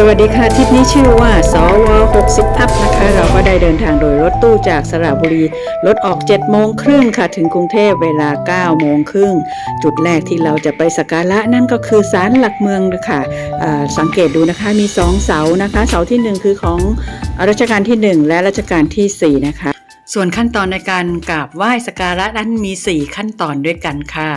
สวัสดีค่ะทริปนี้ชื่อว่า สว 60 อัพนะคะ เราก็ได้เดินทางโดยรถตู้จากสระบุรี รถออก 7 โมงครึ่งค่ะ ถึงกรุงเทพเวลา 9 โมงครึ่ง จุดแรกที่เราจะไปสักการะนั่นก็คือศาลหลักเมืองค่ะอ่าสังเกตดูนะคะมี 2 เสานะคะ เสาทีหนึ่1 คือของรัชกาลที่ 1 และรัชกาลทีสี่ 4 นะคะ ส่วนขั้นตอนในการกราบไหว้สักการะนั้นมี 4 ขั้นตอนด้วยกันค่ะ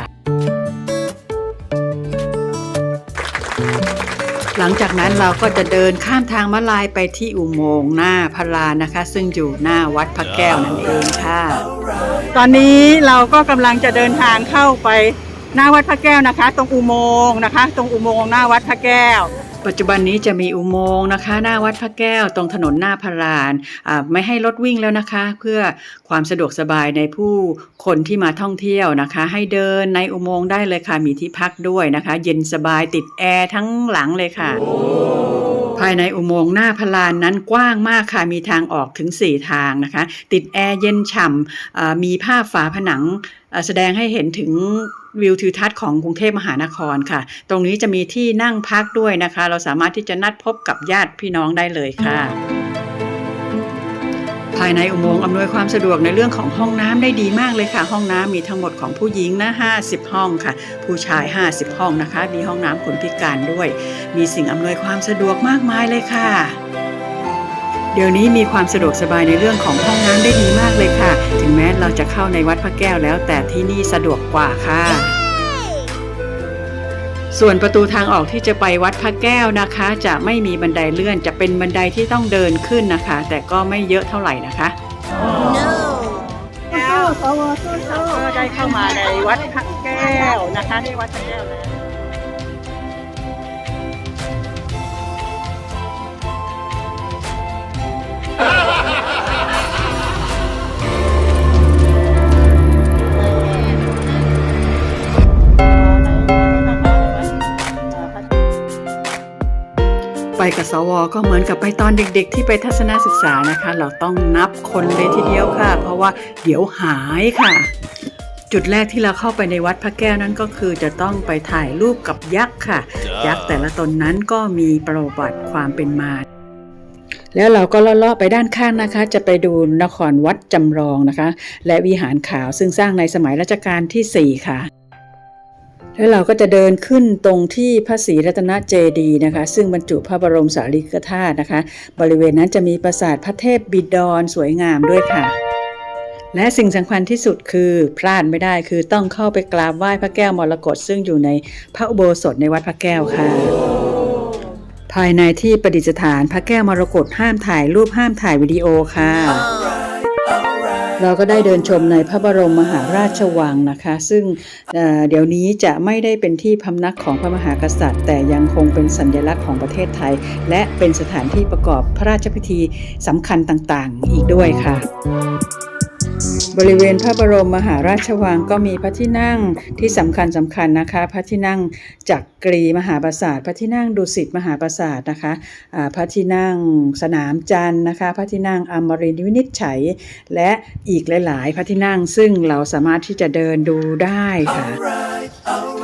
งจากนั้นเราก็จะเดินข้ามทางมะลายไปที่อุโมงค์หน้าพระลานนะคะ ซึ่งอยู่หน้าวัดพระแก้วนั่นเองค่ะ ตอนนี้เราก็กำลังจะเดินทางเข้าไปหน้าวัดพระแก้วนะคะ ตรงอุโมงค์นะคะ ตรงอุโมงค์หน้าวัดพระแก้ว ปัจจุบันนี้จะมีอุโมงค์นะคะ หน้าวัดพระแก้วตรงถนนหน้าพรานไม่ให้รถวิ่งแล้วนะคะ เพื่อความสะดวกสบายในผู้คนที่มาท่องเที่ยวนะคะ ให้เดินในอุโมงค์ได้เลยค่ะมีที่พักด้วยนะคะ เย็นสบายติดแอร์ทั้งหลังเลยค่ะภายในอุโมงค์หน้าพระลานนั้นกว้างมากค่ะ มีทางออกถึง 4 ทางนะคะ ติดแอร์เย็นฉ่ำมีภาฝาผนัง แสดงให้เห็นถึงวิวทิวทัศน์ของกรุงเทพมหานครค่ะ ตรงนี้จะมีที่นั่งพักด้วยนะคะ เราสามารถที่จะนัดพบกับญาติพี่น้องได้เลยค่ะ ภายในอุโมงค์อำนวยความสะดวกในเรื่องของห้องน้ำได้ดีมากเลยค่ะ ห้องน้ำมีทั้งหมดของผู้หญิงนะ50 ห้องค่ะ ผู้ชาย 50 ห้องนะคะ มีห้องน้ำคนพิการด้วย มีสิ่งอำนวยความสะดวกมากมายเลยค่ะ เดี๋ยวนี้มีความสะดวกสบายในเรื่องของห้องน้ำได้ดีมากเลยค่ะ ถึงแม้เราจะเข้าในวัดพระแก้วแล้ว แต่ที่นี่สะดวกกว่าค่ะ ส่วนประตูทางออกที่จะไปวัดพระแก้วนะคะ จะไม่มีบันไดเลื่อนจะเป็นบันไดที่ต้องเดินขึ้นนะคะ แต่ก็ไม่เยอะเท่าไหร่นะคะ แล้วก็ได้เข้ามาในวัดพระแก้วนะคะที่วัดพระแก้วแล้ว กับสว ก็เหมือนกับไปตอนเด็กๆ ที่ไปทัศนศึกษานะคะ เราต้องนับคนเลยทีเดียวค่ะ เพราะว่าเดี๋ยวหายค่ะ จุดแรกที่เราเข้าไปในวัดพระแก้วนั้นก็คือจะต้องไปถ่ายรูปกับยักษ์ค่ะ ยักษ์แต่ละตนนั้นก็มีประวัติความเป็นมาแล้วเราก็เลาะๆไปด้านข้างนะคะ จะไปดูนครวัดจำลองนะคะ และวิหารขาวซึ่งสร้างในสมัยรัชกาลที่ 4 ค่ะ แล้วเราก็จะเดินขึ้นตรงที่พระศรีรัตนเจดีย์นะคะ ซึ่งบรรจุพระบรมสารีริกธาตุนะคะ บริเวณนั้นจะมีปราสาทพระเทพบิดรสวยงามด้วยค่ะ และสิ่งสำคัญที่สุดคือพลาดไม่ได้คือต้องเข้าไปกราบไหว้พระแก้วมรกตซึ่งอยู่ในพระอุโบสถในวัดพระแก้วค่ะ ภายในที่ประดิษฐานพระแก้วมรกตห้ามถ่ายรูปห้ามถ่ายวิดีโอค่ะ เราก็ได้เดินชมในพระบรมมหาราชวังนะคะ ซึ่งเดี๋ยวนี้จะไม่ได้เป็นที่พำนักของพระมหากษัตริย์ แต่ยังคงเป็นสัญลักษณ์ของประเทศไทย และเป็นสถานที่ประกอบพระราชพิธีสำคัญต่างๆ อีกด้วยค่ะ บริเวณพระบรมมหาราชวังก็มีพระที่นั่งที่สำคัญสำคัญนะคะ พระที่นั่งจักกรีมหาปราสาท พระที่นั่งดุสิตมหาปราสาทนะคะพระที่นั่งสนามจันทร์นะคะ พระที่นั่งอมรินทร์วินิจฉัย และอีกหลาย ๆ พระที่นั่งซึ่งเราสามารถที่จะเดินดูได้ค่ะ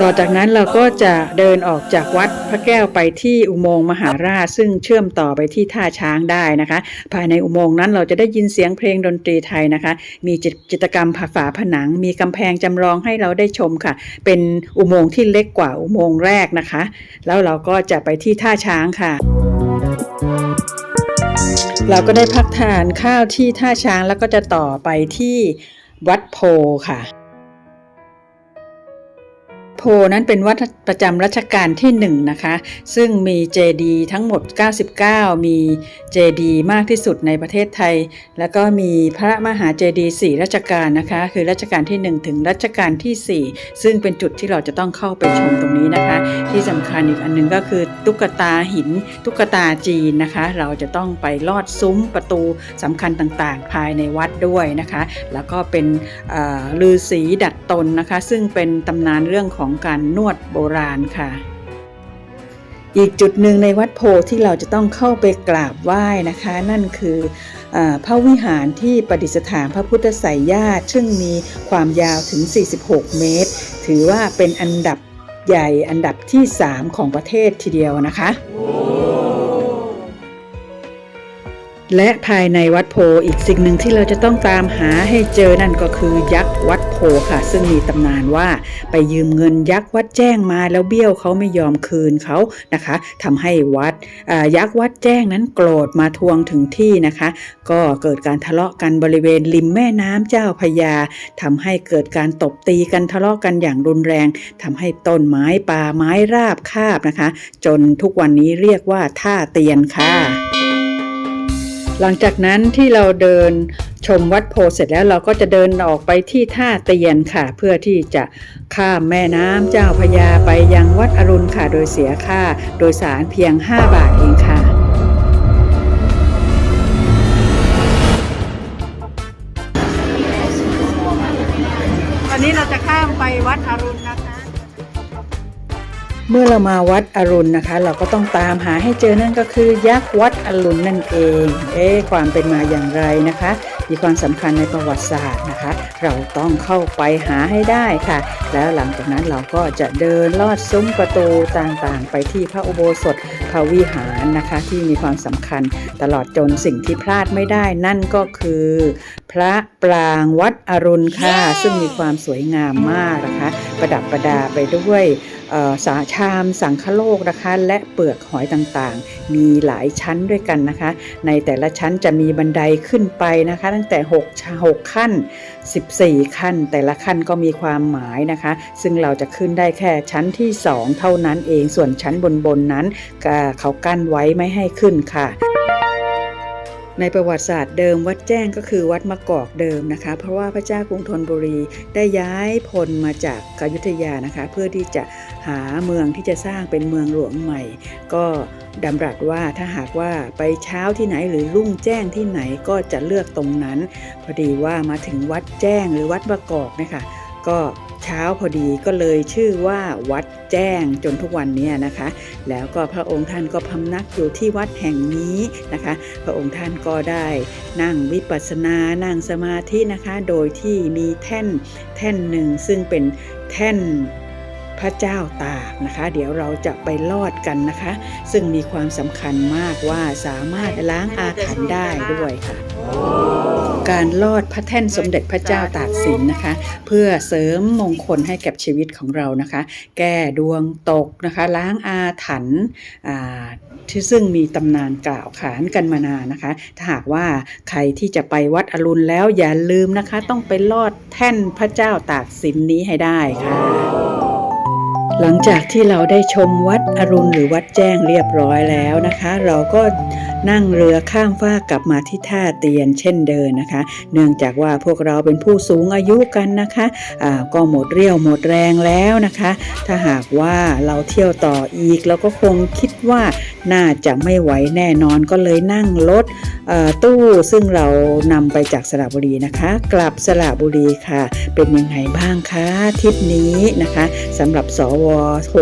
ต่อจากนั้นเราก็จะเดินออกจากวัดพระแก้วไปที่อุโมงค์มหาราช ซึ่งเชื่อมต่อไปที่ท่าช้างได้นะคะ ภายในอุโมงค์นั้นเราจะได้ยินเสียงเพลงดนตรีไทยนะคะ มีจิตจิตรกรรมผาฝาผนัง มีกำแพงจำลองให้เราได้ชมค่ะ เป็นอุโมงค์ที่เล็กกว่าอุโมงค์แรกนะคะ แล้วเราก็จะไปที่ท่าช้างค่ะเราก็ได้พักทานข้าวที่ท่าช้างแล้วก็จะต่อไปที่วัดโพค่ะ นั้นเป็นวัดประจำรัชกาลที่1นะคะ ซึ่งมีเจดีย์ทั้งหมด 99 มีเจดีย์มากที่สุดในประเทศไทย แล้วก็มีพระมหาเจดีย์4รัชกาลนะคะ คือรัชกาลที่ 1 ถึงรัชกาลที่ 4 ซึ่งเป็นจุดที่เราจะต้องเข้าไปชมตรงนี้นะคะ ที่สำคัญอีกอันหนึงก็คือตุ๊กตาหิน ตุ๊กตาจีนนะคะ เราจะต้องไปลอดซุ้มประตูสำคัญต่างๆ ภายในวัดด้วยนะคะ แล้วก็เป็นเอ่อฤาษีดัดตนนะคะ ซึ่งเป็นตำนานเรื่องของการนวดโบราณค่ะ อีกจุดหนึ่งในวัดโพที่เราจะต้องเข้าไปกราบไหว้นะคะ นั่นคืออพระวิหารที่ประดิษฐานพระพุทธไสยญาติ ซึ่งมีความยาวถึง 46 เมตร ถือว่าเป็นอันดับใหญ่อันดับที่ 3 ของประเทศทีเดียวนะคะ และภายในวัดโพอีกสิ่งหนึ่งที่เราจะต้องตามหาให้เจอนั่นก็คือยักษ์วัดโพค่ะ ซึ่งมีตำนานว่าไปยืมเงินยักษ์วัดแจ้งมาแล้วเบี้ยวเขาไม่ยอมคืนเขานะคะทำให้วัดยักษ์วัดแจ้งนั้นโกรธมาทวงถึงที่นะคะ ก็เกิดการทะเลาะกันบริเวณริมแม่น้ำเจ้าพยาทำให้เกิดการตบตีกันทะเลาะกันอย่างรุนแรงทำให้ต้นไม้ป่าไม้ราบคาบนะคะ จนทุกวันนี้เรียกว่าท่าเตียนค่ะ หลังจากนั้นที่เราเดินชมวัดโพเสร็จแล้วเราก็จะเดินออกไปที่ท่าเตียนค่ะ เพื่อที่จะข้ามแม่น้ำเจ้าพยาไปยังวัดอรุณค่ะ โดยเสียค่าโดยสารเพียง 5 บาทเองค่ะตอนนี้เราจะข้ามไปวัดอรุณนะคะ เมื่อเรามาวัดอรุณนะคะ เราก็ต้องตามหาให้เจอนั่นก็คือ ยักษ์วัดอรุณนั่นเอง เอ๊ะความเป็นมาอย่างไรนะคะ มีความสำคัญในประวัติศาสตร์นะคะ เราต้องเข้าไปหาให้ได้ค่ะ แล้วหลังจากนั้นเราก็จะเดินลอดซุ้มประตูต่างๆ ไปที่พระอุโบสถพระวิหารนะคะ ที่มีความสำคัญตลอดจนสิ่งที่พลาดไม่ได้นั่นก็คือ พระปรางวัดอรุณค่ะ ซึ่งมีความสวยงามมากนะคะ ประดับประดาไปด้วยเอ่อ สาชามสังคโลกนะคะ และเปลือกหอยต่างๆ มีหลายชั้นด้วยกันนะคะ ในแต่ละชั้นจะมีบันไดขึ้นไปนะคะ ตั้งแต่6 6ขั้น 14 ขั้น แต่ละขั้นก็มีความหมายนะคะ ซึ่งเราจะขึ้นได้แค่ชั้นที่ 2 เท่านั้นเองส่วนชั้นบนๆนนั้นเขากั้นไว้ไม่ให้ขึ้นค่ะ ในประวัติศาสตร์เดิมวัดแจ้งก็คือวัดมะกอกเดิมนะคะ เพราะว่าพระเจ้ากรุงธนบุรีได้ย้ายพลมาจากอยุธยานะคะ เพื่อที่จะหาเมืองที่จะสร้างเป็นเมืองหลวงใหม่ ก็ดำรัสว่าถ้าหากว่าไปเช้าที่ไหนหรือรุ่งแจ้งที่ไหนก็จะเลือกตรงนั้น พอดีว่ามาถึงวัดแจ้งหรือวัดมะกอกนะคะ ก็เช้าพอดีก็เลยชื่อว่าวัดแจ้งจนทุกวันเนี้นะคะ แล้วก็พระองค์ท่านก็พำนักอยู่ที่วัดแห่งนี้นะคะ พระองค์ท่านก็ได้นั่งวิปัสสนานั่งสมาธินะคะ โดยที่มีแท่นแท่นหนึ่งซึ่งเป็นแท่นพระเจ้าตากนะคะ เดี๋ยวเราจะไปลอดกันนะคะ ซึ่งมีความสำคัญมากว่าสามารถล้างอาถรรพ์ได้ด้วยค่ะ การลอดพระแท่นสมเด็จพระเจ้าตากสินนะคะ เพื่อเสริมมงคลให้กับชีวิตของเรานะคะ แก้ดวงตกนะคะ ล้างอาถรรพ์อ่าที่ซึ่งมีตำนานกล่าวขานกันมานานนะคะ ถ้าหากว่าใครที่จะไปวัดอรุณแล้วอย่าลืมนะคะ ต้องไปลอดแท่นพระเจ้าตากสินนี้ให้ได้ค่ะ หลังจากที่เราได้ชมวัดอรุณหรือวัดแจ้งเรียบร้อยแล้วนะคะ เราก็นั่งเรือข้ามฟากกลับมาที่ท่าเตียนเช่นเดิมนะคะ เนื่องจากว่าพวกเราเป็นผู้สูงอายุกันนะคะอ่าก็หมดเรี่ยวหมดแรงแล้วนะคะ ถ้าหากว่าเราเที่ยวต่ออีกเราก็คงคิดว่าน่าจะไม่ไหวแน่นอนก็เลยนั่งรถตู้ซึ่งเรานำไปจากสระบุรีนะคะ กลับสระบุรีค่ะ เป็นยังไงบ้างคะทริปนี้นะคะสำหรับสวว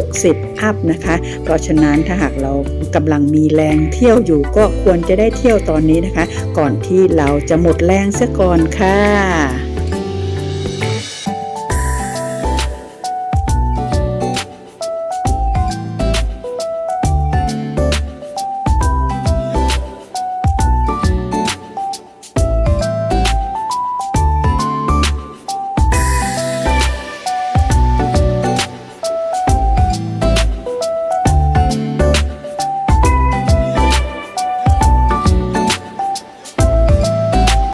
60 อัพนะคะ เพราะฉะนั้นถ้าหากเรากำลังมีแรงเที่ยวอยู่ก็ควรจะได้เที่ยวตอนนี้นะคะ ก่อนที่เราจะหมดแรงซะก่อนค่ะ